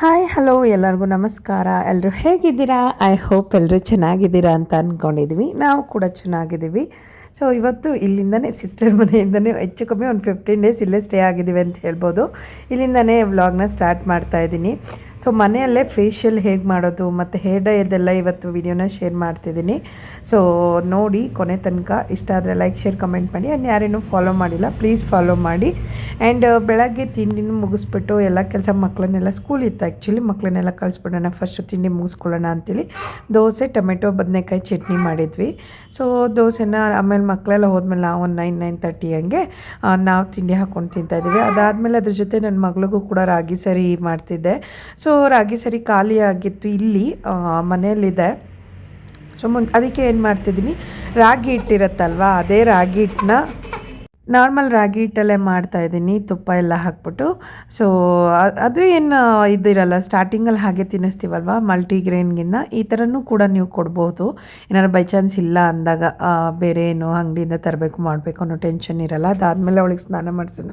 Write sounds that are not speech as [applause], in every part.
Hi hello ಎಲ್ಲರಿಗೂ ನಮಸ್ಕಾರ. ಎಲ್ಲರೂ ಹೇಗಿದ್ದೀರಾ? ಐ ಹೋಪ್ ಎಲ್ಲರೂ ಚೆನ್ನಾಗಿದ್ದೀರಾ ಅಂತ ಅಂದ್ಕೊಂಡಿದ್ವಿ ನಾವು ಕೂಡ ಚೆನ್ನಾಗಿದ್ದೀವಿ. ಸೊ ಇವತ್ತು ಇಲ್ಲಿಂದನೇ ಸಿಸ್ಟರ್ ಮನೆಯಿಂದನೇ ಹೆಚ್ಚು ಕಮ್ಮಿ ಒಂದು ಫಿಫ್ಟೀನ್ ಡೇಸ್ ಇಲ್ಲೇ ಸ್ಟೇ ಆಗಿದ್ದೀವಿ ಅಂತ ಹೇಳ್ಬೋದು. ಇಲ್ಲಿಂದನೇ ವ್ಲಾಗ್ನ ಸ್ಟಾರ್ಟ್ ಮಾಡ್ತಾ ಇದ್ದೀನಿ. ಸೊ ಮನೆಯಲ್ಲೇ ಫೇಶಿಯಲ್ ಹೇಗೆ ಮಾಡೋದು ಮತ್ತು ಹೇರ್ ಡೈದೆಲ್ಲ ಇವತ್ತು ವಿಡಿಯೋನ ಶೇರ್ ಮಾಡ್ತಿದ್ದೀನಿ. ಸೊ ನೋಡಿ, ಕೊನೆ ತನಕ ಇಷ್ಟ ಆದರೆ ಲೈಕ್ ಶೇರ್ ಕಮೆಂಟ್ ಮಾಡಿ. ಆ್ಯಂಡ್ ಯಾರೇನೂ ಫಾಲೋ ಮಾಡಿಲ್ಲ ಪ್ಲೀಸ್ ಫಾಲೋ ಮಾಡಿ. ಆ್ಯಂಡ್ ಬೆಳಗ್ಗೆ ತಿಂಡಿನ ಮುಗಿಸ್ಬಿಟ್ಟು ಎಲ್ಲ ಕೆಲಸ ಮಕ್ಕಳನ್ನೆಲ್ಲ ಸ್ಕೂಲ್ ಆ್ಯಕ್ಚುಲಿ ಮಕ್ಕಳನ್ನೆಲ್ಲ ಕಳಿಸ್ಬಿಡೋಣ ಫಸ್ಟು ತಿಂಡಿ ಮುಗಿಸ್ಕೊಳ್ಳೋಣ ಅಂತೇಳಿ ದೋಸೆ, ಟೊಮೆಟೊ, ಬದನೆಕಾಯಿ ಚಟ್ನಿ ಮಾಡಿದ್ವಿ. ಸೊ ದೋಸೆನ ಆಮೇಲೆ ಮಕ್ಕಳೆಲ್ಲ ಹೋದ್ಮೇಲೆ ನಾವು ಒಂದು ನೈನ್ ನೈನ್ ತರ್ಟಿ ಹಂಗೆ ನಾವು ತಿಂಡಿ ಹಾಕ್ಕೊಂಡು ತಿಂತಾಯಿದ್ದೀವಿ ಅದಾದಮೇಲೆ ಅದ್ರ ಜೊತೆ ನನ್ನ ಮಗಳಿಗೂ ಕೂಡ ರಾಗಿ ಸರಿ ಮಾಡ್ತಿದ್ದೆ. ಸೊ ರಾಗಿ ಸರಿ ಖಾಲಿ ಆಗಿತ್ತು ಇಲ್ಲಿ ಮನೆಯಲ್ಲಿದೆ. ಸೊ ಮುಂದೆ ಅದಕ್ಕೆ ಏನು ಮಾಡ್ತಿದ್ದೀನಿ, ರಾಗಿ ಹಿಟ್ಟಿರುತ್ತಲ್ವ, ಅದೇ ರಾಗಿ ಹಿಟ್ಟನ್ನ ನಾರ್ಮಲ್ ರಾಗಿ ಹಿಟ್ಟಲ್ಲೇ ಮಾಡ್ತಾ ಇದ್ದೀನಿ, ತುಪ್ಪ ಎಲ್ಲ ಹಾಕ್ಬಿಟ್ಟು. ಸೊ ಅದು ಏನು ಇದಿರಲ್ಲ ಸ್ಟಾರ್ಟಿಂಗಲ್ಲಿ ಹಾಗೆ ತಿನ್ನಿಸ್ತೀವಲ್ವ ಮಲ್ಟಿಗ್ರೇನ್ಗಿಂತ ಈ ಥರನೂ ಕೂಡ ನೀವು ಕೊಡ್ಬೋದು. ಏನಾದ್ರು ಬೈ ಚಾನ್ಸ್ ಇಲ್ಲ ಅಂದಾಗ ಬೇರೆ ಏನು ಅಂಗಡಿಯಿಂದ ತರಬೇಕು, ಮಾಡಬೇಕು ಅನ್ನೋ ಟೆನ್ಷನ್ ಇರಲ್ಲ. ಅದಾದಮೇಲೆ ಅವಳಿಗೆ ಸ್ನಾನ ಮಾಡಿಸೋಣ.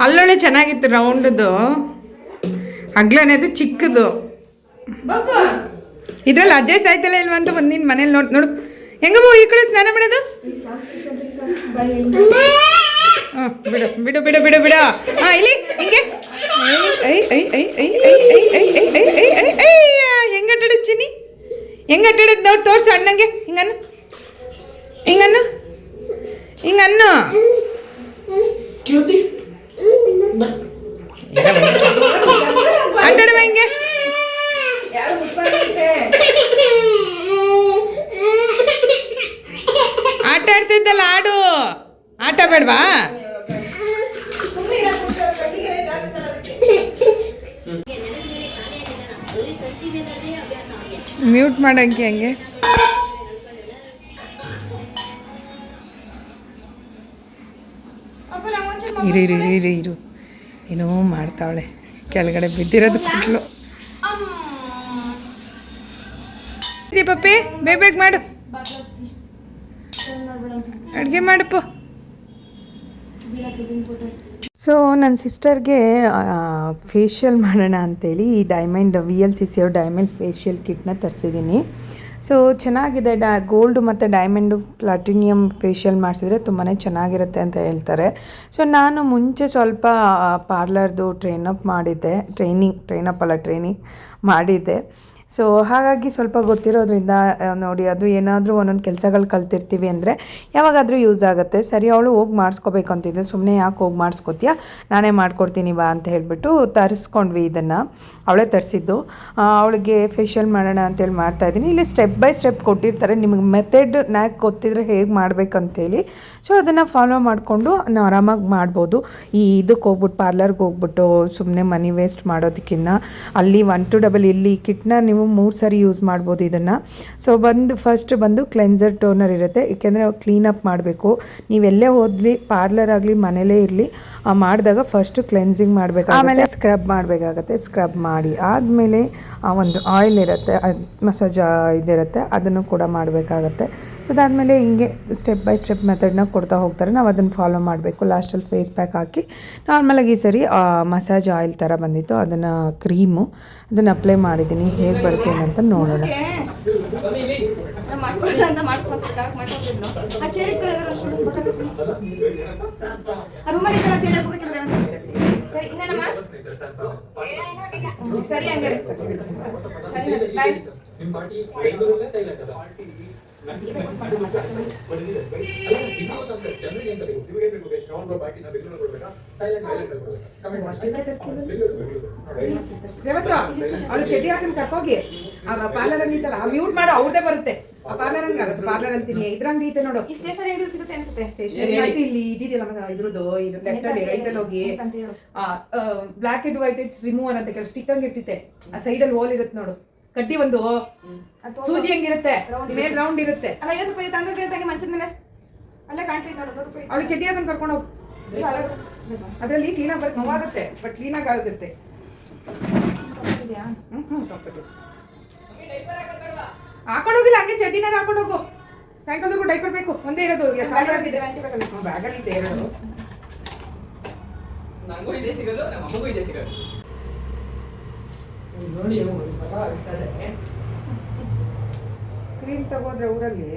ಅಲ್ಲೊಳ್ಳೆ ಚೆನ್ನಾಗಿತ್ತು ರೌಂಡದು ಅಗ್ಲನೇದು ಚಿಕ್ಕದು ಇದ್ರಲ್ಲಿ ಅಡ್ಜಸ್ಟ್ ಆಯ್ತಲ್ಲ ಇಲ್ವಂತ ಅಂತ ಬಂದು ನಿನ್ನ ಮನೇಲಿ ನೋಡ್ ನೋಡು ಹೆಂಗಮ್ಮ ಈ ಕಡೆ ಸ್ನಾನ ಮಾಡೋದು ಬಿಡು ಬಿಡು ಬಿಡು ಬಿಡು ಬಿಡು ಹಾ ಇಲ್ಲಿ ಹಿಂಗೆ ಹೆಂಗ ಅಡ್ಡಾಡೋದು ಚಿನಿ ಹೆಂಗ ಅಡ್ಡಾಡೋದು ನೋಡಿ ತೋರ್ಸು ಅಣ್ಣಂಗೆ ಹಿಂಗನ್ನು ಹಿಂಗನ್ನು ಹಿಂಗನ್ನು ಮಾಡಂಗೆ ಹಂಗೆ? ಇರು ಇರು ಇರು ಇರು ಇರು. ಏನೋ ಮಾಡ್ತಾವಳೆ. ಕೆಳಗಡೆ ಬಿದ್ದಿರೋದು ಕುಟ್ಲು ಪಪ್ಪಿ, ಬೇಗ ಬೇಗ ಮಾಡು. ಅಡುಗೆ ಮಾಡಪ್ಪ ಸೊ ನನ್ನ ಸಿಸ್ಟರ್ಗೆ ಫೇಶಿಯಲ್ ಮಾಡೋಣ ಅಂತೇಳಿ ಈ diamond V L C C ಅವ್ರ ಡೈಮಂಡ್ ಫೇಶಿಯಲ್ ಕಿಟ್ನ ತರಿಸಿದ್ದೀನಿ ಸೊ ಚೆನ್ನಾಗಿದೆ ಡಾ ಗೋಲ್ಡ್ ಮತ್ತು ಡೈಮಂಡು ಪ್ಲಾಟಿನಿಯಮ್ ಫೇಶಿಯಲ್ ಮಾಡಿಸಿದ್ರೆ ತುಂಬಾ ಚೆನ್ನಾಗಿರುತ್ತೆ ಅಂತ ಹೇಳ್ತಾರೆ. ಸೊ ನಾನು ಮುಂಚೆ ಸ್ವಲ್ಪ ಪಾರ್ಲರ್ದು ಟ್ರೈನಪ್ ಮಾಡಿದ್ದೆ ಟ್ರೈನಿಂಗ್ ಟ್ರೈನಪ್ ಅಲ್ಲ ಟ್ರೈನಿಂಗ್ ಮಾಡಿದ್ದೆ. ಸೊ ಹಾಗಾಗಿ ಸ್ವಲ್ಪ ಗೊತ್ತಿರೋದ್ರಿಂದ ನೋಡಿ, ಅದು ಏನಾದರೂ ಒಂದೊಂದು ಕೆಲಸಗಳು ಕಲ್ತಿರ್ತೀವಿ ಅಂದರೆ ಯಾವಾಗಾದರೂ ಯೂಸ್ ಆಗುತ್ತೆ. ಸರಿ, ಅವಳು ಹೋಗಿ ಮಾಡಿಸ್ಕೋಬೇಕು ಅಂತಿದ್ದೆ ಸುಮ್ಮನೆ ಯಾಕೆ ಹೋಗಿ ಮಾಡಿಸ್ಕೋತೀಯ? ನಾನೇ ಮಾಡ್ಕೊಡ್ತೀನಿ ಬಾ ಅಂತ ಹೇಳಿಬಿಟ್ಟು ತರಿಸ್ಕೊಂಡ್ವಿ ಇದನ್ನು. ಅವಳೇ ತರಿಸಿದ್ದು. ಅವಳಿಗೆ ಫೇಶಿಯಲ್ ಮಾಡೋಣ ಅಂತೇಳಿ ಮಾಡ್ತಾಯಿದ್ದೀನಿ ಇಲ್ಲಿ ಸ್ಟೆಪ್ ಬೈ ಸ್ಟೆಪ್ ಕೊಟ್ಟಿರ್ತಾರೆ. ನಿಮಗೆ ಮೆಥಡ್ ನ್ಯಾಕ್ ಗೊತ್ತಿದ್ರೆ ಹೇಗೆ ಮಾಡ್ಬೇಕಂತೇಳಿ. ಸೊ ಅದನ್ನು ಫಾಲೋ ಮಾಡಿಕೊಂಡು ನಾವು ಆರಾಮಾಗಿ ಮಾಡ್ಬೋದು. ಈ ಇದಕ್ಕೆ ಹೋಗ್ಬಿಟ್ಟು ಪಾರ್ಲರ್ಗೆ ಹೋಗ್ಬಿಟ್ಟು ಸುಮ್ಮನೆ ಮನಿ ವೇಸ್ಟ್ ಮಾಡೋದಕ್ಕಿಂತ ಅಲ್ಲಿ ಒನ್ ಟು ಡಬಲ್ ಇಲ್ಲಿ ಕಿಟ್ನ ನೀವು ಮೂರು ಸರಿ ಯೂಸ್ ಮಾಡ್ಬೋದು ಇದನ್ನು. ಸೊ ಬಂದು ಫಸ್ಟ್ ಬಂದು ಕ್ಲೆನ್ಸರ್ ಟೋನರ್ ಇರುತ್ತೆ. ಏಕೆಂದರೆ ಕ್ಲೀನಪ್ ಮಾಡಬೇಕು. ನೀವೆಲ್ಲೇ ಹೋದ್ಲಿ ಪಾರ್ಲರ್ ಆಗಲಿ ಮನೇಲೇ ಇರಲಿ ಮಾಡಿದಾಗ ಫಸ್ಟು ಕ್ಲೆನ್ಸಿಂಗ್ ಮಾಡಬೇಕು ಆಮೇಲೆ ಸ್ಕ್ರಬ್ ಮಾಡಬೇಕಾಗತ್ತೆ. ಸ್ಕ್ರಬ್ ಮಾಡಿ ಆದಮೇಲೆ ಒಂದು ಆಯಿಲ್ ಇರುತ್ತೆ ಅದು ಮಸಾಜ್ ಇದಿರುತ್ತೆ, ಅದನ್ನು ಕೂಡ ಮಾಡಬೇಕಾಗತ್ತೆ. ಸೊ ಅದಾದಮೇಲೆ ಹಿಂಗೆ ಸ್ಟೆಪ್ ಬೈ ಸ್ಟೆಪ್ ಮೆಥಡ್ನ ಕೊಡ್ತಾ ಹೋಗ್ತಾರೆ. ನಾವು ಅದನ್ನು ಫಾಲೋ ಮಾಡಬೇಕು. ಲಾಸ್ಟಲ್ಲಿ ಫೇಸ್ ಪ್ಯಾಕ್ ಹಾಕಿ ನಾರ್ಮಲಾಗಿ ಈ ಸರಿ ಮಸಾಜ್ ಆಯಿಲ್ ಥರ ಬಂದಿತ್ತು. ಅದನ್ನು ಕ್ರೀಮು ಅದನ್ನು ಅಪ್ಲೈ ಮಾಡಿದ್ದೀನಿ ಹೇಗೆ ಬರುತ್ತೆ ಅಂತ ನೋಡೋಣ. ಸರಿ ಹಂಗಾರೆ ಅವಳು ಚಟಿ ಹಾಕೊಂಡು ಕರ್ಕೋಗಿ ಆ ಪಾರ್ಲರ್ ಅಂಗಿತ್ತಲ್ಲ ಆ ಮ್ಯೂಟ್ ಮಾಡೋ ಅವ್ರದೇ ಬರುತ್ತೆ ಆ ಪಾರ್ಲರ್ ಹಂಗ ಆಗುತ್ತೆ ಪಾರ್ಲರ್ ಅಂತೀನಿ ಇದ್ರಂಗ ಐತೆ ನೋಡು ಈ ಸ್ಟೇಷನ್ ಅಂಗಡಿ ಸಿಗುತ್ತೆ ಅನ್ಸುತ್ತೆ ಸ್ಟೇಷನ್ ಆಯ್ತು ಇಲ್ಲಿ ಇದಿದೆಯಲ್ಲ ಇದ್ರದ್ದು ಇದು ಲೆಫ್ಟ್ ಅಲ್ಲಿ ಹೋಗಿ black and white it's remover ಅಂತ ಕೇಳಿ ಸ್ಟಿಕ್ ಹಂಗಿರ್ತಿತ್ತೆ ಆ ಸೈಡ್ ಅಲ್ಲಿ ಹೋಲ್ ಇರುತ್ತೆ ನೋಡು. ಕಡ್ಡಿ ಒಂದು ಸೂಜಿ ಹೆಂಗಿರುತ್ತೆ? ಮೇಲ್ ರೌಂಡ್ ಇರುತ್ತೆ. ಅಲ್ಲ ಐವತ್ತು ರೂಪಾಯಿ ತಂದ್ರೆ ತಂಗಿ ಮಂಚದ ಮೇಲೆ. ಅಲ್ಲೇ ಕಾಣ್ತೀವಿ ನೋಡು ರೂಪಾಯಿ ಅವಳಿಗೆ ಚಟಿ ಹಾಕೊಂಡು ಕರ್ಕೊಂಡು ಹೋಗು. ಅದ್ರಲ್ಲಿ ಕ್ಲೀನ್ ಅದರಲ್ಲಿ ಕ್ಲೀನಾಗಿ ಬರುತ್ತೆ ನೋವಾಗುತ್ತೆ ಬಟ್ ಕ್ಲೀನಾಗಿ ಆಗುತ್ತೆ. ಹಾಕೊಂಡೋಗಿಲ್ಲ ಹಂಗೆ ಚಡ್ಡಿನಾರ ಹಾಕೊಂಡು ಹೋಗು. ಸಾಯಂಕಾಲದವರೆಗೂ ಡೈಪರ್ ಬೇಕು ಒಂದೇ ಇರೋದು. ಬ್ಯಾಗಲ್ಲಿ ಇದೆ ಎರಡು. ನಂಗೂ ಇದೆ ಸಿಗೋದು ನಮ್ಮ ಅಮ್ಮಗೂ ಇದೆ ಸಿಗೋದು. ನೋಡಿ ಒಂದು ಸಲ ಆಗ್ತದೆ ಕ್ರೀಮ್ ತಗೋದ್ರೆ ಊರಲ್ಲಿ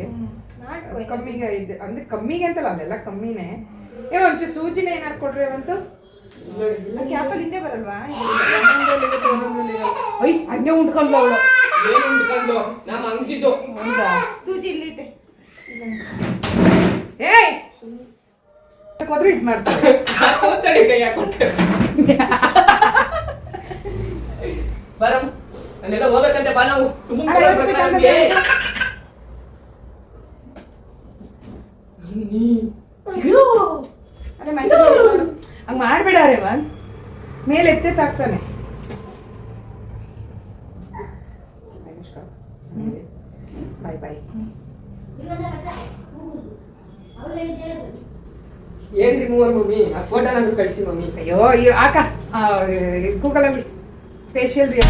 ಕಮ್ಮಿಗೆ ಇದೆ ಅಂದ್ರೆ ಕಮ್ಮಿಗೆ ಅಂತಲ್ಲ ಅದೆಲ್ಲ ಕಮ್ಮಿನೇ. ಏ ಒಂಚೂರು ಸೂಜಿನ ಏನಾರು ಕೊಡ್ರಿ ಅವಂತು? ಕ್ಯಾಪಲ್ಲಿ ಹಿಂದೆ ಬರಲ್ವಾ? ಐ ಹಂಗೆ ಉಂಡ್ಕೊಂಡ್ಲು ಅವಳು. ಏನು ನಮ್ಮ ಅಂಗ್ಸಿದ್ದು. ಸೂಜಿ ಇಲ್ಲಿದೆ ಏಯ್! ಹೋದ್ರೆ ಇದು ಮಾಡ್ತಾರೆ? ಕೈ [laughs] ಬರಮ್ ಅಲ್ಲೆಲ್ಲ ಹೋಗ್ಬೇಕಂತೆ ಬಾ ನಾವು. ಸುಮ್ಮನೆ ಹಂಗ ಮಾಡಬೇಡ ರೇವನ್ ಮೇಲೆ ಎತ್ತೆತ್ತಾಗ್ತಾನೆ. ಬಾಯ್ ಬಾಯ್ ಏನ್ರಿ ಮೂವರ್ ಮಮ್ಮಿ? ಆ ಫೋಟೋ ನಾನು ಕಳಿಸಿ ಮಮ್ಮಿ. ಅಯ್ಯೋ ಅಯ್ಯೋ ಆಕ. ಗೂಗಲಲ್ಲಿ ಫೇಶಿಯಲ್ ರೀ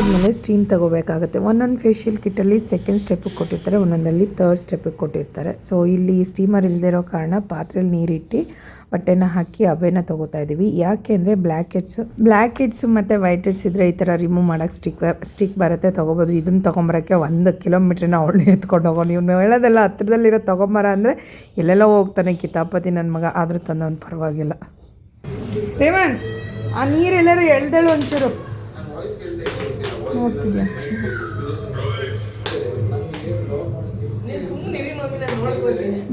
ಆದಮೇಲೆ ಸ್ಟೀಮ್ ತಗೋಬೇಕಾಗುತ್ತೆ. ಒಂದೊಂದು ಫೇಶಿಯಲ್ ಕಿಟ್ಟಲ್ಲಿ ಸೆಕೆಂಡ್ ಸ್ಟೆಪ್ಪಿಗೆ ಕೊಟ್ಟಿರ್ತಾರೆ ಒಂದೊಂದಲ್ಲಿ ತರ್ಡ್ ಸ್ಟೆಪ್ಪಿಗೆ ಕೊಟ್ಟಿರ್ತಾರೆ. ಸೊ ಇಲ್ಲಿ ಸ್ಟೀಮರ್ ಇಲ್ಲದಿರೋ ಕಾರಣ ಪಾತ್ರೆಯಲ್ಲಿ ನೀರಿಟ್ಟು ಬಟ್ಟೆನ ಹಾಕಿ ಅವೆನ ತಗೋತಾ ಇದ್ದೀವಿ ಯಾಕೆ ಅಂದರೆ ಬ್ಲ್ಯಾಕ್ ಹೆಡ್ಸು ಬ್ಲ್ಯಾಕ್ ಹೆಡ್ಸು ಮತ್ತು ವೈಟ್ ಹೆಡ್ಸ್ ಇದ್ದರೆ ಈ ಥರ ರಿಮೂವ್ ಮಾಡೋಕ್ಕೆ ಸ್ಟಿಕ್ ಸ್ಟಿಕ್ ಬರುತ್ತೆ, ತೊಗೋಬೋದು. ಇದನ್ನು ತೊಗೊಂಬರೋಕ್ಕೆ ಒಂದು ಕಿಲೋಮೀಟ್ರನ್ನ ಅವಳು ಎತ್ಕೊಂಡು ಹೋಗೋ. ನೀವು ಹೇಳೋದೆಲ್ಲ ಹತ್ರದಲ್ಲಿರೋ ತೊಗೊಂಬರ ಅಂದರೆ ಎಲ್ಲೆಲ್ಲೋ ಹೋಗ್ತಾನೆ ಕಿತಾಪತಿ ನನ್ನ ಮಗ. ಆದರೂ ತಂದವನು ಪರವಾಗಿಲ್ಲ. ರೇವನ್ ಆ ನೀರೆಲ್ಲರೂ ಎಳ್ದಳು ಒಂಚೂರು. ನೋಡ್ತಿದ್ಯಾ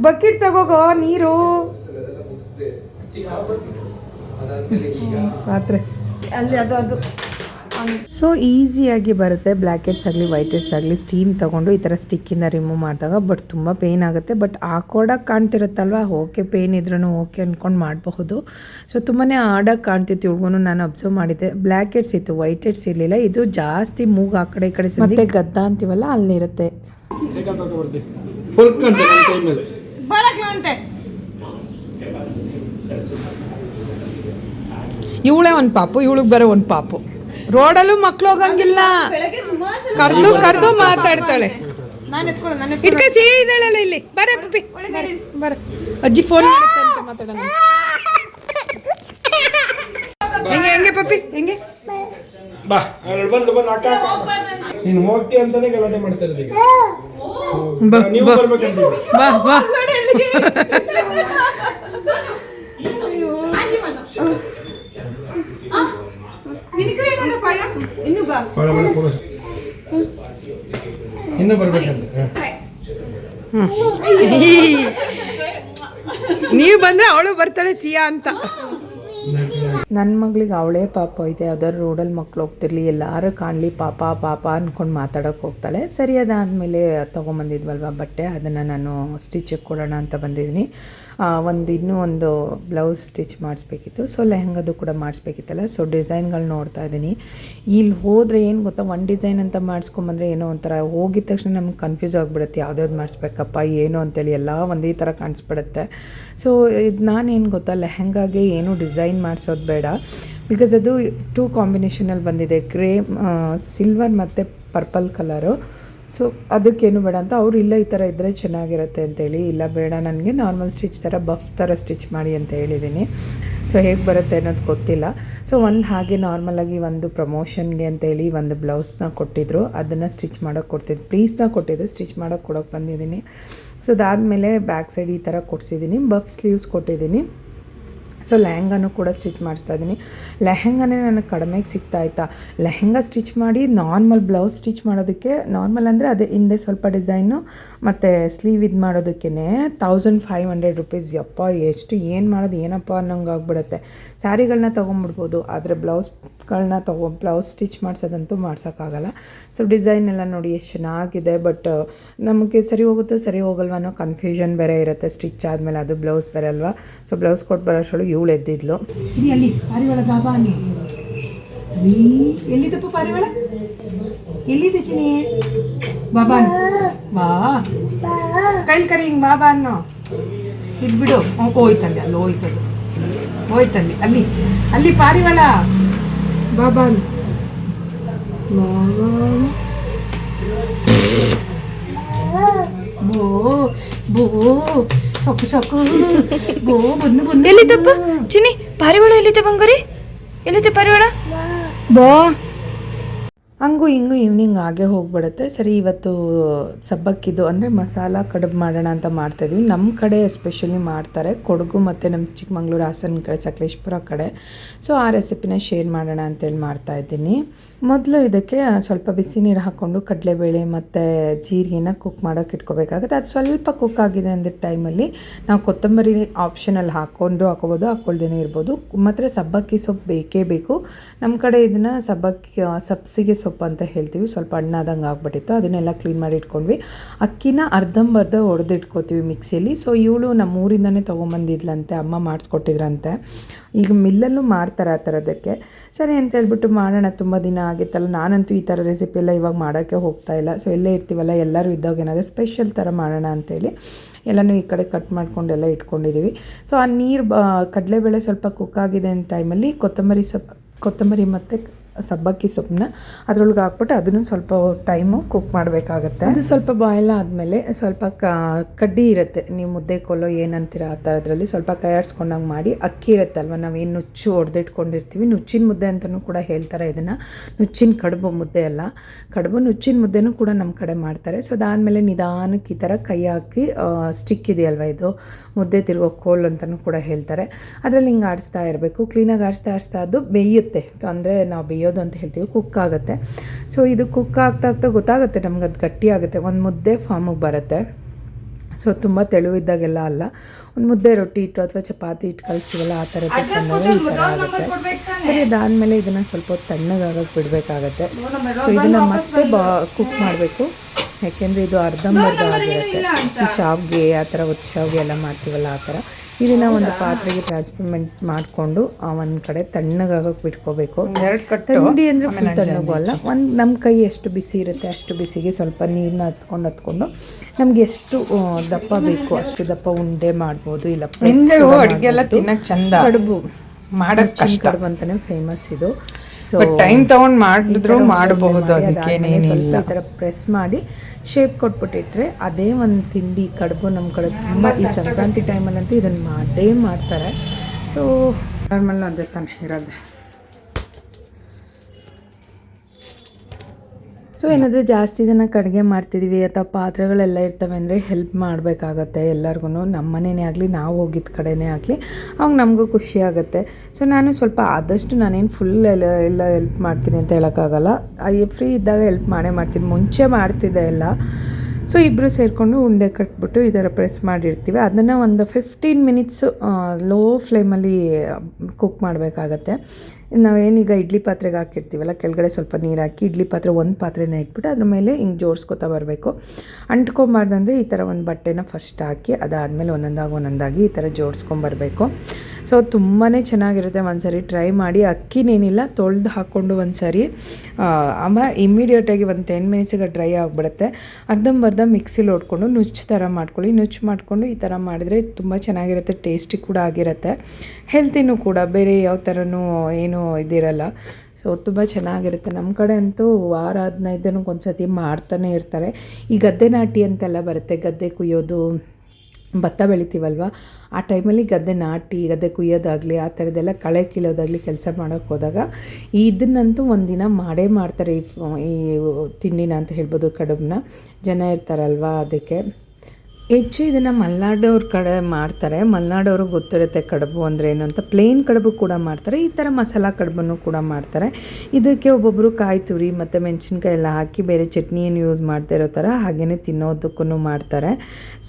ಬಕೆಟ್ ತಗೋಗೋ ನೀರು. ಪಾತ್ರೆ. ಅಲ್ಲಿ ಅದು ಅದು. ಸೊ ಈಸಿಯಾಗಿ ಬರುತ್ತೆ. ಬ್ಲ್ಯಾಕ್ ಹೆಡ್ಸ್ ಆಗಲಿ ವೈಟ್ ಹೆಡ್ಸ್ ಆಗಲಿ ಸ್ಟೀಮ್ ತಗೊಂಡು ಈ ಥರ ಸ್ಟಿಕ್ಕಿಂದ ರಿಮೂವ್ ಮಾಡಿದಾಗ ಬಟ್ ತುಂಬ ಪೇನ್ ಆಗುತ್ತೆ. ಬಟ್ ಹಾಕೋಡಕ್ಕೆ ಕಾಣ್ತಿರುತ್ತಲ್ವ? ಓಕೆ ಪೇನ್ ಇದ್ರೂ ಓಕೆ ಅಂದ್ಕೊಂಡು ಮಾಡಬಹುದು. ಸೊ ತುಂಬಾ ಆಡಕ್ಕೆ ಕಾಣ್ತಿತ್ತು ಇವ್ರಿಗೂ ನಾನು ಅಬ್ಸರ್ವ್ ಮಾಡಿದ್ದೆ. ಬ್ಲ್ಯಾಕ್ ಹೆಡ್ಸ್ ಇತ್ತು ವೈಟ್ ಹೆಡ್ಸ್ ಇರಲಿಲ್ಲ. ಇದು ಜಾಸ್ತಿ ಮೂಗು ಆ ಕಡೆ ಈ ಕಡೆ ಮತ್ತೆ ಗದ್ದ ಅಂತೀವಲ್ಲ ಅಲ್ಲಿರುತ್ತೆ. ಇವಳೇ ಒಂದು ಪಾಪು ಇವಳಿಗೆ ಬರೋ ಒಂದು ಪಾಪು. ರೋಡಲ್ಲೂ ಮಕ್ಳು ಹೋಗಂಗಿಲ್ಲ. ಕರ್ದು ಕರ್ದು ಮಾತಾಡ್ತಾಳೆ. ನಾನು ಎತ್ಕೊಳ್ಳೋ ನಾನು ಇಟ್ಕ ಇಲ್ಲಿ. ಬರ ಪಪ್ಪಿ ಬರ ಅಜ್ಜಿ ಫೋನ್ ಮಾತಾಡೋಣ. ಹೆಂಗೆ ಹೆಂಗೆ ಪಪ್ಪಿ? ಹೆಂಗೆ? ಬಾ ಅಲ್ಲಿ ಬಂದು ಬಂದು ಅಕ್ಕ ಅಕ್ಕ. ನೀನು ಹೋಗ್ತೀಯ ಅಂತಾನೆ ಗಲಾಟೆ ಮಾಡ್ತಾ ಇರೋದು ಈಗ. ಬಾ, ನೀವು ಬಾ. ಬರ್ಬೇಕಂತ ಬಾ ಬಾ. ನಿನಗೆ ನೋಡು. ಪಾಯ ಇನ್ನು ಬಾ. ಇನ್ನು ಬರ್ಬೇಕಂತ. ನೀವು ಬಂದ್ರೆ ಅವಳು ಬರ್ತಾಳೆ ಸಿಯಾ ಅಂತ. ನನ್ನ ಮಗಳಿಗೆ ಅವಳೇ ಪಾಪ ಐತೆ. ಯಾವ್ದಾದ್ರು ರೋಡಲ್ಲಿ ಮಕ್ಳು ಹೋಗ್ತಿರ್ಲಿ. ಎಲ್ಲರೂ ಕಾಣಲಿ ಪಾಪ ಪಾಪ ಅಂದ್ಕೊಂಡು ಮಾತಾಡೋಕೆ ಹೋಗ್ತಾಳೆ. ಸರಿ ಅದಾದಮೇಲೆ ತೊಗೊಂಬಂದಿದ್ವಲ್ವ ಬಟ್ಟೆ? ಅದನ್ನು ನಾನು ಸ್ಟಿಚಿಗೆ ಕೊಡೋಣ ಅಂತ ಬಂದಿದ್ದೀನಿ. ಒಂದು ಇನ್ನೂ ಒಂದು ಬ್ಲೌಸ್ ಸ್ಟಿಚ್ ಮಾಡಿಸ್ಬೇಕಿತ್ತು. ಸೊ, ಲೆಹಂಗದು ಕೂಡ ಮಾಡಿಸ್ಬೇಕಿತ್ತಲ್ಲ. ಸೊ, ಡಿಸೈನ್ಗಳು ನೋಡ್ತಾ ಇದ್ದೀನಿ. ಇಲ್ಲಿ ಹೋದರೆ ಏನು ಗೊತ್ತಾ, ಒಂದು ಡಿಸೈನ್ ಅಂತ ಮಾಡಿಸ್ಕೊಂಬಂದ್ರೆ ಏನೋ ಒಂಥರ ಹೋಗಿದ ತಕ್ಷಣ ನಮ್ಗೆ ಕನ್ಫ್ಯೂಸ್ ಆಗಿಬಿಡುತ್ತೆ. ಯಾವುದ್ಯಾವ್ದು ಮಾಡಿಸ್ಬೇಕಪ್ಪ, ಏನು ಅಂತೇಳಿ ಎಲ್ಲ ಒಂದೇ ಥರ ಕಾಣಿಸ್ಬಿಡುತ್ತೆ. ಸೊ, ಇದು ನಾನೇನು ಗೊತ್ತಾ, ಲೆಹಂಗಾಗೆ ಏನು ಡಿಸೈನ್ ಮಾಡಿಸೋದು ಬೇಡ. ಬಿಕಾಸ್ ಅದು ಟೂ ಕಾಂಬಿನೇಷನಲ್ಲಿ ಬಂದಿದೆ. ಗ್ರೇ ಸಿಲ್ವರ್ ಮತ್ತು ಪರ್ಪಲ್ ಕಲರು. ಸೊ ಅದಕ್ಕೇನು ಬೇಡ ಅಂತ ಅವ್ರು ಇಲ್ಲ ಈ ಥರ ಇದ್ದರೆ ಚೆನ್ನಾಗಿರುತ್ತೆ ಅಂತೇಳಿ, ಇಲ್ಲ ಬೇಡ, ನನಗೆ ನಾರ್ಮಲ್ ಸ್ಟಿಚ್ ಥರ ಬಫ್ ಥರ ಸ್ಟಿಚ್ ಮಾಡಿ ಅಂತ ಹೇಳಿದ್ದೀನಿ. ಸೊ ಹೇಗೆ ಬರುತ್ತೆ ಅನ್ನೋದು ಗೊತ್ತಿಲ್ಲ. ಸೊ ಒಂದು ಹಾಗೆ ನಾರ್ಮಲಾಗಿ ಒಂದು ಪ್ರಮೋಷನ್ಗೆ ಅಂತೇಳಿ ಒಂದು ಬ್ಲೌಸ್ನ ಕೊಟ್ಟಿದ್ರು. ಅದನ್ನು ಸ್ಟಿಚ್ ಮಾಡೋಕ್ಕೆ ಕೊಡ್ತಿದ್ದು ಪ್ಲೀಸ್ನ ಕೊಟ್ಟಿದ್ರು ಸ್ಟಿಚ್ ಮಾಡೋಕ್ಕೆ ಕೊಡೋಕೆ ಬಂದಿದ್ದೀನಿ. ಸೊ ಅದಾದಮೇಲೆ ಬ್ಯಾಕ್ ಸೈಡ್ ಈ ಥರ ಕೊಡಿಸಿದ್ದೀನಿ ಬಫ್ ಸ್ಲೀವ್ಸ್ ಕೊಟ್ಟಿದ್ದೀನಿ. ಸೊ ಲೆಹಂಗಾನು ಕೂಡ ಸ್ಟಿಚ್ ಮಾಡಿಸ್ತಾ ಇದ್ದೀನಿ. ಲೆಹಂಗಾನೇ ನನಗೆ ಕಡಿಮೆಗೆ ಸಿಗ್ತಾ ಇತ್ತಾ? ಲೆಹಂಗಾ ಸ್ಟಿಚ್ ಮಾಡಿ ನಾರ್ಮಲ್ ಬ್ಲೌಸ್ ಸ್ಟಿಚ್ ಮಾಡೋದಕ್ಕೆ ನಾರ್ಮಲ್ ಅಂದರೆ ಅದೇ ಹಿಂದೆ ಸ್ವಲ್ಪ ಡಿಸೈನು ಮತ್ತು ಸ್ಲೀವ್ ಇದು ಮಾಡೋದಕ್ಕೇ ತೌಸಂಡ್ ಫೈವ್ ಹಂಡ್ರೆಡ್ ರುಪೀಸ್ ಯಪ್ಪ, ಎಷ್ಟು ಏನು ಮಾಡೋದು, ಏನಪ್ಪ ಅನ್ನೋಂಗೆ ಆಗ್ಬಿಡುತ್ತೆ. ಸ್ಯಾರಿಗಳನ್ನ ತೊಗೊಂಬಿಡ್ಬೋದು, ಆದರೆ ಬ್ಲೌಸ್ಗಳನ್ನ ತೊಗೊ ಬ್ಲೌಸ್ ಸ್ಟಿಚ್ ಮಾಡಿಸೋದಂತೂ ಮಾಡ್ಸೋಕ್ಕಾಗಲ್ಲ. ಸೊ ಡಿಸೈನ್ ಎಲ್ಲ ನೋಡಿ ಎಷ್ಟು ಚೆನ್ನಾಗಿದೆ ಬಟ್ ನಮಗೆ ಸರಿ ಹೋಗುತ್ತೋ ಸರಿ ಹೋಗಲ್ವ ಅನ್ನೋ ಕನ್ಫ್ಯೂಷನ್ ಬೇರೆ ಇರುತ್ತೆ. ಸ್ಟಿಚ್ ಆದಮೇಲೆ ಅದು ಬ್ಲೌಸ್ ಬೇರೆ ಅಲ್ವಾ? ಸೊ ಬ್ಲೌಸ್ ಕೊಟ್ಟು ಬರೋಷ್ಟೊಳಗೆ ಇವಳು ಎದ್ದಿದ್ಲು. ಅಲ್ಲಿ ಪಾರಿವಾಳ ಬಾಬಾ ಅಲ್ಲಿ ಅಲ್ಲಿ ಎಲ್ಲಿದಪ್ಪ ಪಾರಿವಾಳ? ಎಲ್ಲಿದೆ ಚಿನಿ ಬಾಬಾ. ಬಾ ಕೈಲಿ ಕರಿ ಹಿಂಗೆ ಬಾಬಾ ಅನ್ನೋ. ಇದ್ಬಿಡು ಹ್ಞೂ ಹೋಯ್ತಲ್ಲಿ ಅಲ್ಲಿ ಹೋಯ್ತದು ಹೋಯ್ತಲ್ಲಿ ಅಲ್ಲಿ ಅಲ್ಲಿ ಪಾರಿವಾಳ. ಬಾಬಾ. ಬಾಬಾ ಬೋ ಬೋ ಸಾಕು ಸಾಕು ಬೋ ಬನ್ನು ಬನ್ನು. ಎಲ್ಲಿದ್ದಪ್ಪ? ಚಿನ್ನಿ ಪಾರಿವಾಳ ಎಲ್ಲಿದೆ ಬಂಗಾರಿ? ಎಲ್ಲಿದೆ ಪಾರಿವಾಳ? ಬಾ. ಹಂಗೂ ಹಿಂಗೂ ಈವ್ನಿಂಗ್ ಆಗೇ ಹೋಗ್ಬಿಡುತ್ತೆ. ಸರಿ, ಇವತ್ತು ಸಬ್ಬಕ್ಕಿದು ಅಂದರೆ ಮಸಾಲ ಕಡುಬು ಮಾಡೋಣ ಅಂತ ಮಾಡ್ತಾಯಿದ್ವಿ ನಮ್ಮ ಕಡೆ ಎಸ್ಪೆಷಲಿ ಮಾಡ್ತಾರೆ. ಕೊಡಗು ಮತ್ತು ನಮ್ಮ ಚಿಕ್ಕಮಂಗ್ಳೂರು, ಹಾಸನ ಕಡೆ, ಸಕಲೇಶ್ಪುರ ಕಡೆ. ಸೊ ಆ ರೆಸಿಪಿನ ಶೇರ್ ಮಾಡೋಣ ಅಂತೇಳಿ ಮಾಡ್ತಾಯಿದ್ದೀನಿ ಮೊದಲು ಇದಕ್ಕೆ ಸ್ವಲ್ಪ ಬಿಸಿ ನೀರು ಹಾಕ್ಕೊಂಡು ಕಡಲೆಬೇಳೆ ಮತ್ತು ಜೀರಿಗೆನ ಕುಕ್ ಮಾಡೋಕೆ ಇಟ್ಕೋಬೇಕಾಗುತ್ತೆ. ಅದು ಸ್ವಲ್ಪ ಕುಕ್ ಆಗಿದೆ ಅಂದ ಟೈಮಲ್ಲಿ ನಾವು ಕೊತ್ತಂಬರಿ ಆಪ್ಷನಲ್ಲಿ ಹಾಕ್ಕೊಂಡು ಹಾಕೋಬೋದು ಹಾಕ್ಕೊಳ್ದೇನೂ ಇರ್ಬೋದು. ಮಾತ್ರ ಸಬ್ಬಕ್ಕಿ ಸೊಪ್ಪು ಬೇಕೇ ಬೇಕು. ನಮ್ಮ ಕಡೆ ಇದನ್ನು ಸಬ್ಬಕ್ಕಿ ಸಬ್ಸಿಗೆ ಸೊಪ್ಪು ಅಂತ ಹೇಳ್ತೀವಿ. ಸ್ವಲ್ಪ ಹಣ್ಣಾದಂಗೆ ಆಗ್ಬಿಟ್ಟಿತ್ತು. ಅದನ್ನೆಲ್ಲ ಕ್ಲೀನ್ ಮಾಡಿ ಇಟ್ಕೊಂಡ್ವಿ. ಅಕ್ಕಿನ ಅರ್ಧಂಬರ್ಧ ಹೊಡೆದಿಟ್ಕೋತೀವಿ ಮಿಕ್ಸಿಯಲ್ಲಿ. ಸೊ ಇವಳು ನಮ್ಮ ಊರಿಂದನೇ ತೊಗೊಂಬಂದಿದ್ಲಂತೆ. ಅಮ್ಮ ಮಾಡಿಸ್ಕೊಟ್ಟಿದ್ರಂತೆ. ಈಗ ಮಿಲ್ಲಲ್ಲೂ ಮಾಡ್ತಾರೆ ಆ ಥರದಕ್ಕೆ ಸರಿ ಅಂತ ಹೇಳ್ಬಿಟ್ಟು, ಮಾಡೋಣ, ತುಂಬ ದಿನ ಆಗಿತ್ತಲ್ಲ. ನಾನಂತೂ ಈ ಥರ ರೆಸಿಪಿ ಎಲ್ಲ ಇವಾಗ ಮಾಡೋಕ್ಕೆ ಹೋಗ್ತಾ ಇಲ್ಲ. ಸೊ ಎಲ್ಲೇ ಇರ್ತೀವಲ್ಲ, ಎಲ್ಲರೂ ಇದ್ದಾಗ ಏನಾದರೂ ಸ್ಪೆಷಲ್ ಥರ ಮಾಡೋಣ ಅಂತೇಳಿ ಎಲ್ಲನೂ ಈ ಕಡೆ ಕಟ್ ಮಾಡ್ಕೊಂಡೆಲ್ಲ ಇಟ್ಕೊಂಡಿದ್ದೀವಿ ಸೊ ಆ ನೀರು ಬ ಕಡಲೆಬೇಳೆ ಸ್ವಲ್ಪ ಕುಕ್ ಆಗಿದೆ ಅನ್ನೋ ಟೈಮಲ್ಲಿ ಕೊತ್ತಂಬರಿ ಸೊಪ್ಪು ಕೊತ್ತಂಬರಿ ಮತ್ತು ಸಬ್ಬಕ್ಕಿ ಸೊಪ್ಪನ್ನ ಅದ್ರೊಳಗೆ ಹಾಕ್ಬಿಟ್ಟು ಅದನ್ನು ಸ್ವಲ್ಪ ಟೈಮು ಕುಕ್ ಮಾಡಬೇಕಾಗತ್ತೆ. ಅದು ಸ್ವಲ್ಪ ಬಾಯ್ಲ್ ಆದಮೇಲೆ ಸ್ವಲ್ಪ ಕಡ್ಡಿ ಇರುತ್ತೆ. ನೀವು ಮುದ್ದೆ ಕೊಲ್ಲೋ ಏನಂತೀರ ಆ ಥರದ್ರಲ್ಲಿ ಸ್ವಲ್ಪ ಕೈ ಆಡಿಸ್ಕೊಂಡಂಗೆ ಮಾಡಿ ಅಕ್ಕಿ ಇರುತ್ತಲ್ವ, ನಾವೇನು ನುಚ್ಚು ಹೊಡೆದಿಟ್ಕೊಂಡಿರ್ತೀವಿ ನುಚ್ಚಿನ ಮುದ್ದೆ ಅಂತಲೂ ಕೂಡ ಹೇಳ್ತಾರೆ ಇದನ್ನು. ನುಚ್ಚಿನ ಕಡುಬು ಮುದ್ದೆ ಅಲ್ಲ. ಕಡುಬು ನುಚ್ಚಿನ ಮುದ್ದೆನೂ ಕೂಡ ನಮ್ಮ ಕಡೆ ಮಾಡ್ತಾರೆ. ಸೊ ಅದಾದಮೇಲೆ ನಿಧಾನಕ್ಕೆ ಈ ಥರ ಕೈ ಹಾಕಿ ಸ್ಟಿಕ್ ಇದೆಯಲ್ವ ಇದು? ಮುದ್ದೆ ತಿರುಗೋ ಕೋಲ್ ಅಂತಲೂ ಕೂಡ ಹೇಳ್ತಾರೆ. ಅದರಲ್ಲಿ ಹಿಂಗೆ ಆಡಿಸ್ತಾ ಇರಬೇಕು. ಕ್ಲೀನಾಗಿ ಆಡಿಸ್ತಾ ಆಡಿಸ್ತಾ ಅದು ಬೇಯುತ್ತೆ. ಅಂದರೆ ನಾವು ಬೇಯೋದು ಅಂತ ಹೇಳ್ತೀವಿ ಕುಕ್ ಆಗುತ್ತೆ. ಸೊ ಇದು ಕುಕ್ ಆಗ್ತಾ ಆಗ್ತಾ ಗೊತ್ತಾಗುತ್ತೆ ನಮ್ಗೆ ಅದು ಗಟ್ಟಿ ಆಗುತ್ತೆ. ಒಂದು ಮುದ್ದೆ ಫಾರ್ಮಿಗೆ ಬರುತ್ತೆ. ಸೊ ತುಂಬ ತೆಳುವಿದ್ದಾಗೆಲ್ಲ ಅಲ್ಲ. ಒಂದು ಮುದ್ದೆ ರೊಟ್ಟಿ ಇಟ್ಟು ಅಥವಾ ಚಪಾತಿ ಇಟ್ಟು ಕಲಿಸ್ತೀವಲ್ಲ ಆ ಥರ ಈ ಥರ ಆಗುತ್ತೆ. ಸರಿ ಅದಾದಮೇಲೆ ಇದನ್ನು ಸ್ವಲ್ಪ ಹೊತ್ತು ತಣ್ಣಗಾಗಕ್ಕೆ ಬಿಡಬೇಕಾಗತ್ತೆ. ಸೊ ಇದನ್ನು ಮತ್ತೆ ಬಾ ಕುಕ್ ಮಾಡಬೇಕು. ಯಾಕೆಂದರೆ ಇದು ಅರ್ಧಂಬರ್ಧ ಆಗಿರುತ್ತೆ. ಈ ಶಾವ್ಗೆ ಆ ಥರ ಒತ್ತು ಶಾವ್ಗೆ ಎಲ್ಲ ಮಾಡ್ತೀವಲ್ಲ ಆ ಥರ. ಇದನ್ನು ಒಂದು ಪಾತ್ರೆಗೆ ಟ್ರಾನ್ಸ್ಫರ್ಮೆಂಟ್ ಮಾಡಿಕೊಂಡು ಒಂದು ಕಡೆ ತಣ್ಣಗಾಗೋಕೆ ಬಿಟ್ಕೋಬೇಕು. ಎರಡು ಕಟ್ಟು. ಥಂಡಿ ಅಂದರೆ ಫುಲ್ ತಣ್ಣಗೂ ಅಲ್ಲ. ಒಂದು ನಮ್ಮ ಕೈ ಎಷ್ಟು ಬಿಸಿ ಇರುತ್ತೆ ಅಷ್ಟು ಬಿಸಿಗೆ ಸ್ವಲ್ಪ ನೀರನ್ನ ಹತ್ಕೊಂಡು ಹತ್ಕೊಂಡು ನಮ್ಗೆ ಎಷ್ಟು ದಪ್ಪ ಬೇಕು ಅಷ್ಟು ದಪ್ಪ ಉಂಡೆ ಮಾಡ್ಬೋದು ಇಲ್ಲ ಅಡುಗೆ ಎಲ್ಲ ತಿನ್ನಕ್ಕೆ ತಿನ್ನಕ್ ಚಂದ. ಕಡುಬು. ಮಾಡಕ್ ನುಚ್ಚಿನ ಕಷ್ಟ. ಕಡುಬು ಅಂತಲೇ ಫೇಮಸ್ ಇದು. ಟೈಮ್ ತಗೊಂಡ್ ಮಾಡಿದ್ರು ಮಾಡಬಹುದು ಅದಕ್ಕೇನೇನಿಲ್ಲ ಈ ಥರ ಪ್ರೆಸ್ ಮಾಡಿ ಶೇಪ್ ಕೊಟ್ಬಿಟ್ಟಿಟ್ರೆ ಅದೇ ಒಂದು ತಿಂಡಿ ಕಡುಬು ನಮ್ಮ ಕಡೆ ತುಂಬ ಈ ಸಂಕ್ರಾಂತಿ ಟೈಮಲ್ಲಂತೂ ಇದನ್ನು ಮಾಡೇ ಮಾಡ್ತಾರೆ. ಸೊ ನಾರ್ಮಲ್ ಅದೇ ತಾನೇ ಇರೋದು. ಸೊ ಏನಾದರೂ ಜಾಸ್ತಿ ಜನ ಕಡಿಗೆ ಮಾಡ್ತಿದ್ದೀವಿ ಅಥವಾ ಪಾತ್ರೆಗಳೆಲ್ಲ ಇರ್ತವೆ ಅಂದರೆ ಹೆಲ್ಪ್ ಮಾಡಬೇಕಾಗತ್ತೆ ಎಲ್ಲರಿಗೂ ನಮ್ಮ ಮನೆಯೇ ಆಗಲಿ, ನಾವು ಹೋಗಿದ್ದ ಕಡೆನೇ ಆಗಲಿ, ಅವಾಗ ನಮಗೂ ಖುಷಿ ಆಗುತ್ತೆ. ಸೊ ನಾನು ಸ್ವಲ್ಪ ಆದಷ್ಟು ನಾನೇನು ಫುಲ್ ಎಲ್ಲ ಎಲ್ಲ ಹೆಲ್ಪ್ ಮಾಡ್ತೀನಿ ಅಂತ ಹೇಳೋಕ್ಕಾಗಲ್ಲ. ಫ್ರೀ ಇದ್ದಾಗ ಹೆಲ್ಪ್ ಮಾಡೇ ಮಾಡ್ತೀನಿ. ಮುಂಚೆ ಮಾಡ್ತಿದ್ದೆ ಎಲ್ಲ. ಸೊ ಇಬ್ಬರು ಸೇರಿಕೊಂಡು ಉಂಡೆ ಕಟ್ಬಿಟ್ಟು ಈ ಥರ ಪ್ರೆಸ್ ಮಾಡಿರ್ತೀವಿ. ಅದನ್ನು ಒಂದು ಫಿಫ್ಟೀನ್ ಮಿನಿಟ್ಸು ಲೋ ಫ್ಲೇಮಲ್ಲಿ ಕುಕ್ ಮಾಡಬೇಕಾಗತ್ತೆ. ನಾವು ಏನೀಗ ಇಡ್ಲಿ ಪಾತ್ರೆಗೆ ಹಾಕಿರ್ತೀವಲ್ಲ, ಕೆಳಗಡೆ ಸ್ವಲ್ಪ ನೀರು ಹಾಕಿ ಇಡ್ಲಿ ಪಾತ್ರೆ ಒಂದು ಪಾತ್ರೆನ ಇಟ್ಬಿಟ್ಟು ಅದ್ರ ಮೇಲೆ ಹಿಂಗೆ ಜೋಡಿಸ್ಕೊತಾ ಬರಬೇಕು. ಅಂಟ್ಕೊಬಾರ್ದಂದ್ರೆ ಈ ಥರ ಒಂದು ಬಟ್ಟೆನ ಫಸ್ಟ್ ಹಾಕಿ ಅದಾದಮೇಲೆ ಒಂದೊಂದಾಗಿ ಒಂದೊಂದಾಗಿ ಈ ಥರ ಜೋಡಿಸ್ಕೊಂಬರ್ಬೇಕು ಸೊ ತುಂಬಾ ಚೆನ್ನಾಗಿರುತ್ತೆ ಒಂದ್ಸರಿ ಟ್ರೈ ಮಾಡಿ. ಅಕ್ಕಿನೇನಿಲ್ಲ, ತೊಳೆದು ಹಾಕ್ಕೊಂಡು ಒಂದು ಸರಿ ಆಮ ಇಮ್ಮಿಡಿಯೇಟಾಗಿ ಒಂದು ಟೆನ್ ಮಿನಿಟ್ಸಿಗೆ ಡ್ರೈ ಆಗಿಬಿಡುತ್ತೆ. ಅರ್ಧಂಬರ್ಧ ಮಿಕ್ಸಿಲಿ ಹೊಡ್ಕೊಂಡು ನುಚ್ಚು ಥರ ಮಾಡ್ಕೊಳ್ಳಿ. ನುಚ್ಚು ಮಾಡಿಕೊಂಡು ಈ ಥರ ಮಾಡಿದರೆ ತುಂಬ ಚೆನ್ನಾಗಿರುತ್ತೆ ಟೇಸ್ಟಿ ಕೂಡ ಆಗಿರುತ್ತೆ. ಹೆಲ್ತಿನೂ ಕೂಡ, ಬೇರೆ ಯಾವ ಥರನೂ ಏನೂ ಇದಿರಲ್ಲ. ಸೊ ತುಂಬ ಚೆನ್ನಾಗಿರುತ್ತೆ. ನಮ್ಮ ಕಡೆ ಅಂತೂ ವಾರ ಹದಿನೈದು ದಿನಕ್ಕೆ ಒಂದು ಸತಿ ಮಾಡ್ತಾನೆ ಇರ್ತಾರೆ. ಈ ಗದ್ದೆ ನಾಟಿ ಅಂತೆಲ್ಲ ಬರುತ್ತೆ. ಗದ್ದೆ ಕುಯ್ಯೋದು, ಭತ್ತ ಬೆಳಿತೀವಲ್ವ? ಆ ಟೈಮಲ್ಲಿ ಗದ್ದೆ ನಾಟಿ, ಗದ್ದೆ ಕುಯ್ಯೋದಾಗಲಿ, ಆ ಥರದ್ದೆಲ್ಲ ಕಳೆ ಕೀಳೋದಾಗಲಿ ಕೆಲಸ ಮಾಡೋಕ್ಕೆ ಹೋದಾಗ ಇದನ್ನಂತೂ ಒಂದಿನ ಮಾಡೇ ಮಾಡ್ತಾರೆ ಈ ಈ ತಿಂಡಿನ ಅಂತ ಹೇಳ್ಬೋದು ಕಡುಬನ್ನ ಜನ ಇರ್ತಾರಲ್ವ ಅದಕ್ಕೆ. ಹೆಚ್ಚು ಇದನ್ನು ಮಲ್ನಾಡೋರ ಕಡೆ ಮಾಡ್ತಾರೆ. ಮಲ್ನಾಡೋರು ಗೊತ್ತಿರುತ್ತೆ ಕಡುಬು ಅಂದರೆ ಏನು ಅಂತ. ಪ್ಲೇನ್ ಕಡುಬು ಕೂಡ ಮಾಡ್ತಾರೆ. ಈ ಥರ ಮಸಾಲ ಕಡುಬನ್ನು ಕೂಡ ಮಾಡ್ತಾರೆ. ಇದಕ್ಕೆ ಒಬ್ಬೊಬ್ಬರು ಕಾಯಿ ತುರಿ ಮತ್ತು ಮೆಣಸಿನ್ಕಾಯಿ ಎಲ್ಲ ಹಾಕಿ ಬೇರೆ ಚಟ್ನಿಯನ್ನು ಯೂಸ್ ಮಾಡ್ತಾ ಇರೋ ಥರ ಹಾಗೆಯೇ ತಿನ್ನೋದಕ್ಕೂ ಮಾಡ್ತಾರೆ.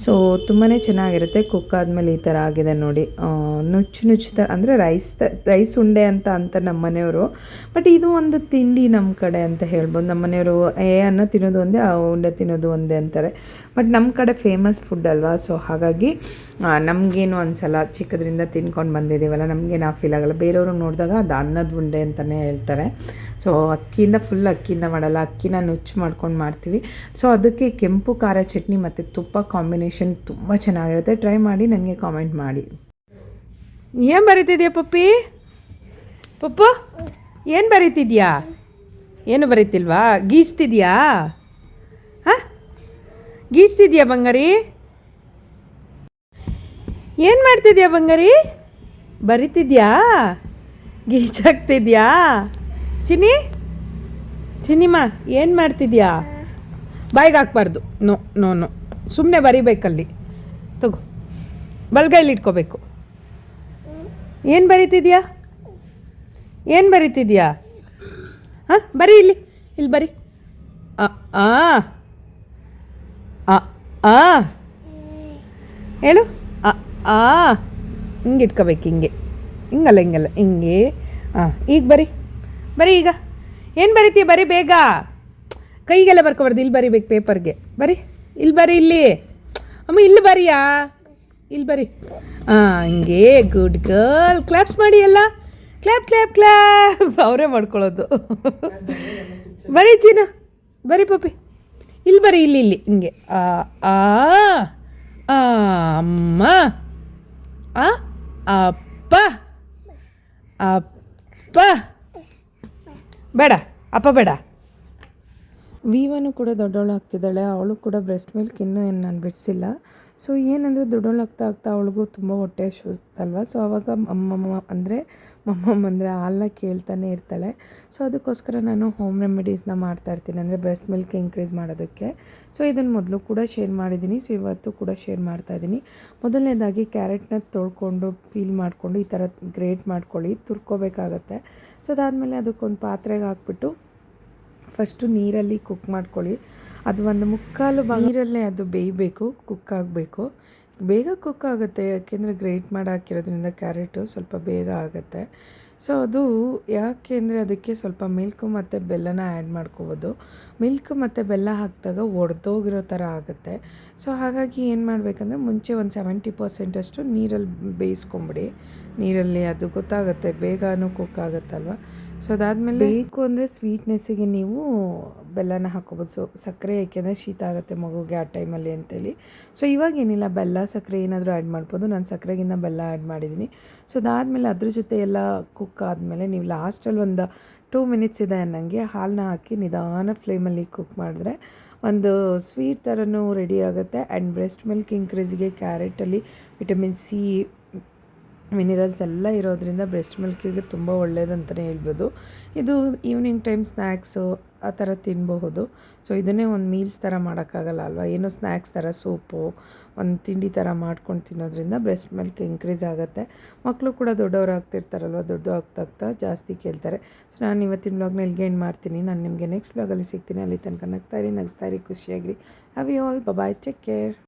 ಸೊ ತುಂಬಾ ಚೆನ್ನಾಗಿರುತ್ತೆ. ಕುಕ್ ಆದಮೇಲೆ ಈ ಥರ ಆಗಿದೆ ನೋಡಿ. ನುಚ್ಚು ನುಚ್ಚು ಥರ ಅಂದರೆ ರೈಸ್ ರೈಸ್ ಉಂಡೆ ಅಂತ ಅಂತ ನಮ್ಮ ಮನೆಯವರು. ಬಟ್ ಇದು ಒಂದು ತಿಂಡಿ ನಮ್ಮ ಕಡೆ ಅಂತ ಹೇಳ್ಬೋದು. ನಮ್ಮ ಮನೆಯವರು ಏ ಅನ್ನ ತಿನ್ನೋದು ಒಂದೇ, ಆ ಉಂಡೆ ತಿನ್ನೋದು ಒಂದೇ ಅಂತಾರೆ. ಬಟ್ ನಮ್ಮ ಕಡೆ ಫೇಮಸ್ ಫುಡ್ ಅಲ್ವಾ? ಸೊ ಹಾಗಾಗಿ ನಮಗೇನು ಅನ್ಸಲ್ಲ ಚಿಕ್ಕದ್ರಿಂದ ತಿನ್ಕೊಂಡು ಬಂದಿದ್ದೀವಲ್ಲ ನಮಗೇನು ಆ ಫೀಲ್ ಆಗಲ್ಲ. ಬೇರೆಯವರು ನೋಡಿದಾಗ ಅದು ಅನ್ನದ ಉಂಡೆ ಅಂತಲೇ ಹೇಳ್ತಾರೆ. ಸೊ ಅಕ್ಕಿಯಿಂದ ಫುಲ್ ಅಕ್ಕಿಯಿಂದ ಮಾಡಲ್ಲ. ಅಕ್ಕಿನ ನುಚ್ಚು ಮಾಡ್ಕೊಂಡು ಮಾಡ್ತೀವಿ. ಸೊ ಅದಕ್ಕೆ ಕೆಂಪು, ಖಾರ ಚಟ್ನಿ ಮತ್ತು ತುಪ್ಪ ಕಾಂಬಿನೇಷನ್ ತುಂಬ ಚೆನ್ನಾಗಿರುತ್ತೆ. ಟ್ರೈ ಮಾಡಿ, ನನಗೆ ಕಾಮೆಂಟ್ ಮಾಡಿ. ಏನು ಬರೀತಿದ್ಯಾ ಪಪ್ಪಿ? ಪಪ್ಪು, ಏನು ಬರೀತಿದ್ಯಾ? ಏನು ಬರೀತಿಲ್ವಾ? ಗೀಚ್ತಿದ್ಯಾ? ಹಾಂ? ಗೀಚ್ತಿದ್ಯಾ ಬಂಗಾರಿ? ಏನು ಮಾಡ್ತಿದ್ಯಾ ಬಂಗಾರಿ? ಬರಿತಿದ್ಯಾ? ಗೀಚಾಕ್ತಿದ್ಯಾ? ಚಿನ್ನಿ? ಚಿನ್ನಿಮ್ಮ, ಏನು ಮಾಡ್ತಿದ್ಯಾ? ಬಾಯಿಗೆ ಹಾಕ್ಬಾರ್ದು. No no no. ಸುಮ್ಮನೆ ಬರಿಬೇಕಲ್ಲಿ. ತಗೋ. ಬಲ್ಗೈಲಿ ಇಟ್ಕೋಬೇಕು. ಏನು ಬರಿತಿದ್ಯಾ? ಏನು ಬರಿತಿದ್ಯಾ? ಹಾಂ, ಬರಿ ಇಲ್ಲಿ. ಇಲ್ಲಿ ಬರಿ. ಆ. ಆ. ಹೇಳು. ಆ, ಹಿಂಗೆ ಇಟ್ಕೋಬೇಕು, ಹಿಂಗೆ. ಹಿಂಗಲ್ಲ ಹಿಂಗಲ್ಲ, ಹಿಂಗೆ. ಹಾಂ ಈಗ ಬರಿ. ಬರೀ ಈಗ. ಏನು ಬರೀತೀಯ? ಬರೀ ಬೇಗ. ಕೈಗೆಲ್ಲ ಬರ್ಕೋಬಾರ್ದು, ಇಲ್ಲಿ ಬರಿಬೇಕು ಪೇಪರ್ಗೆ. ಬರಿ. ಇಲ್ಲಿ ಬರಿ, ಇಲ್ಲಿ. ಅಮ್ಮ, ಇಲ್ಲಿ ಬರಿಯಾ? ಇಲ್ಲಿ ಬರಿ. ಹಾಂ ಹಂಗೆ ಗುಡ್ ಗರ್ಲ್ ಕ್ಲಾಪ್ಸ್ ಮಾಡಿ ಎಲ್ಲ. ಕ್ಲಾಪ್ ಕ್ಲಾಪ್ ಕ್ಲಾಪ್ ಅವರೇ ಮಾಡ್ಕೊಳ್ಳೋದು. ಬರೀ ಚೀನ. ಬರಿ ಪಪ್ಪಿ. ಇಲ್ಲಿ ಬರಿ, ಇಲ್ಲಿ ಇಲ್ಲಿ. ಹಿಂಗೆ. ಆ, ಅಮ್ಮ. ಅಪ್ಪ ಅಪ್ಪ ಬೇಡ ಅಪ್ಪ ಬೇಡ. ವಿವನು ಕೂಡ ದೊಡ್ಡವಳು ಆಗ್ತಿದ್ದಾಳೆ ಅವಳು ಕೂಡ ಬ್ರೆಸ್ಟ್ ಮಿಲ್ಕ್ ಇನ್ನೂ ಏನು ನಾನು ಬಿಡಿಸಿಲ್ಲ. ಸೊ, ಏನಂದರೆ ದೊಡ್ಡವಳಾಗ್ತಾ ಆಗ್ತಾ ಅವಳಿಗೂ ತುಂಬ ಹೊಟ್ಟೆ ಹಸಿವುತ್ತಲ್ವ ಸೊ, ಅವಾಗ ಅಮ್ಮಮ್ಮ ಅಂದರೆ, ಮಮ್ಮಮ್ಮ ಅಂದರೆ ಹಾಲನ್ನ ಕೇಳ್ತಾನೆ ಇರ್ತಾಳೆ. ಸೊ, ಅದಕ್ಕೋಸ್ಕರ ನಾನು ಹೋಮ್ ರೆಮಿಡೀಸ್ನ ಮಾಡ್ತಾ ಇರ್ತೀನಿ ಅಂದರೆ ಬ್ರೆಸ್ಟ್ ಮಿಲ್ಕ್ ಇನ್ಕ್ರೀಸ್ ಮಾಡೋದಕ್ಕೆ. ಸೊ ಇದನ್ನು ಮೊದಲು ಕೂಡ ಶೇರ್ ಮಾಡಿದ್ದೀನಿ ಸೊ, ಇವತ್ತು ಕೂಡ ಶೇರ್ ಮಾಡ್ತಾ ಇದ್ದೀನಿ ಮೊದಲನೇದಾಗಿ ಕ್ಯಾರೆಟ್ನ ತೊಳ್ಕೊಂಡು, ಪೀಲ್ ಮಾಡಿಕೊಂಡು, ಈ ಥರ ಗ್ರೇಟ್ ಮಾಡ್ಕೊಳ್ಳಿ. ತುರ್ಕೋಬೇಕಾಗತ್ತೆ. ಸೊ, ಅದಾದಮೇಲೆ ಅದಕ್ಕೊಂದು ಪಾತ್ರೆಗೆ ಹಾಕ್ಬಿಟ್ಟು ಫಸ್ಟು ನೀರಲ್ಲಿ ಕುಕ್ ಮಾಡ್ಕೊಳ್ಳಿ. ಅದು ಒಂದು ಮುಕ್ಕಾಲು ನೀರಲ್ಲೇ ಅದು ಬೇಯಬೇಕು ಕುಕ್ ಆಗಬೇಕು. ಬೇಗ ಕುಕ್ ಆಗುತ್ತೆ, ಯಾಕೆಂದರೆ ಗ್ರೇಟ್ ಮಾಡಿ ಹಾಕಿರೋದ್ರಿಂದ ಕ್ಯಾರೆಟು ಸ್ವಲ್ಪ ಬೇಗ ಆಗುತ್ತೆ. ಸೊ ಅದು ಯಾಕೆ ಅಂದರೆ ಅದಕ್ಕೆ ಸ್ವಲ್ಪ ಮಿಲ್ಕು ಮತ್ತು ಬೆಲ್ಲನ ಆ್ಯಡ್ ಮಾಡ್ಕೋಬೋದು. ಮಿಲ್ಕ್ ಮತ್ತು ಬೆಲ್ಲ ಹಾಕಿದಾಗ ಒಡೆದೋಗಿರೋ ಥರ ಆಗುತ್ತೆ. ಸೊ ಹಾಗಾಗಿ ಏನು ಮಾಡಬೇಕಂದ್ರೆ ಮುಂಚೆ ಒಂದು ಸೆವೆಂಟಿ ಪರ್ಸೆಂಟಷ್ಟು ನೀರಲ್ಲಿ ಬೇಯಿಸ್ಕೊಂಬಿಡಿ. ನೀರಲ್ಲಿ ಅದು ಗೊತ್ತಾಗುತ್ತೆ, ಬೇಗನೂ ಕುಕ್ ಆಗುತ್ತಲ್ವ? ಸೊ ಅದಾದಮೇಲೆ ಬೇಕು ಅಂದರೆ ಸ್ವೀಟ್ನೆಸ್ಸಿಗೆ ನೀವು ಬೆಲ್ಲನ ಹಾಕೋಬೋದು ಸೊ ಸಕ್ಕರೆ ಏಕೆಂದರೆ ಶೀತ ಆಗುತ್ತೆ ಮಗುಗೆ ಆ ಟೈಮಲ್ಲಿ ಅಂತೇಳಿ. ಸೊ ಇವಾಗೇನಿಲ್ಲ ಬೆಲ್ಲ, ಸಕ್ಕರೆ ಏನಾದರೂ ಆ್ಯಡ್ ಮಾಡ್ಬೋದು. ನಾನು ಸಕ್ಕರೆಗಿಂತ ಬೆಲ್ಲ ಆ್ಯಡ್ ಮಾಡಿದ್ದೀನಿ ಸೊ ಅದಾದಮೇಲೆ ಅದ್ರ ಜೊತೆ ಎಲ್ಲ ಕುಕ್ ಆದಮೇಲೆ ನೀವು ಲಾಸ್ಟಲ್ಲಿ ಒಂದು ಟೂ ಮಿನಿಟ್ಸ್ ಇದೆ ಅನ್ನಂಗೆ ಹಾಲನ್ನ ಹಾಕಿ ನಿಧಾನ ಫ್ಲೇಮಲ್ಲಿ ಕುಕ್ ಮಾಡಿದ್ರೆ ಒಂದು ಸ್ವೀಟ್ ಥರನೂ ರೆಡಿ ಆಗುತ್ತೆ. ಆ್ಯಂಡ್ ಬ್ರೆಸ್ಟ್ ಮಿಲ್ಕ್ ಇನ್ಕ್ರೀಸ್ಗೆ ಕ್ಯಾರೆಟಲ್ಲಿ ವಿಟಮಿನ್ ಸಿ ಮಿನರಲ್ಸ್ ಎಲ್ಲ ಇರೋದ್ರಿಂದ ಬ್ರೆಸ್ಟ್ ಮಿಲ್ಕಿಗೆ ತುಂಬ ಒಳ್ಳೆಯದಂತಲೇ ಹೇಳ್ಬೋದು. ಇದು ಈವ್ನಿಂಗ್ ಟೈಮ್ ಸ್ನ್ಯಾಕ್ಸು ಆ ಥರ ತಿನ್ನಬಹುದು ಸೊ ಇದನ್ನೇ ಒಂದು ಮೀಲ್ಸ್ ಥರ ಮಾಡೋಕ್ಕಾಗಲ್ಲ ಅಲ್ವಾ? ಏನೋ ಸ್ನ್ಯಾಕ್ಸ್ ಥರ, ಸೂಪು, ಒಂದು ತಿಂಡಿ ಥರ ಮಾಡ್ಕೊಂಡು ತಿನ್ನೋದ್ರಿಂದ ಬ್ರೆಸ್ಟ್ ಮಿಲ್ಕ್ ಇನ್ಕ್ರೀಸ್ ಆಗುತ್ತೆ. ಮಕ್ಕಳು ಕೂಡ ದೊಡ್ಡವ್ರು ಆಗ್ತಿರ್ತಾರಲ್ವ? ದೊಡ್ಡ ಆಗ್ತಾ ಜಾಸ್ತಿ ಕೇಳ್ತಾರೆ. ಸೊ ನಾನು ಇವತ್ತಿನ ಬ್ಲಾಗ್ನ ಇಲ್ಲಿಗೆ ಏನು ಮಾಡ್ತೀನಿ. ನಾನು ನಿಮಗೆ ನೆಕ್ಸ್ಟ್ ಬ್ಲಾಗಲ್ಲಿ ಸಿಗ್ತೀನಿ. ಅಲ್ಲಿ ತನಕ ನಗ್ತಾ ಇರಿ ಖುಷಿಯಾಗಿರಿ. Have you all bye take care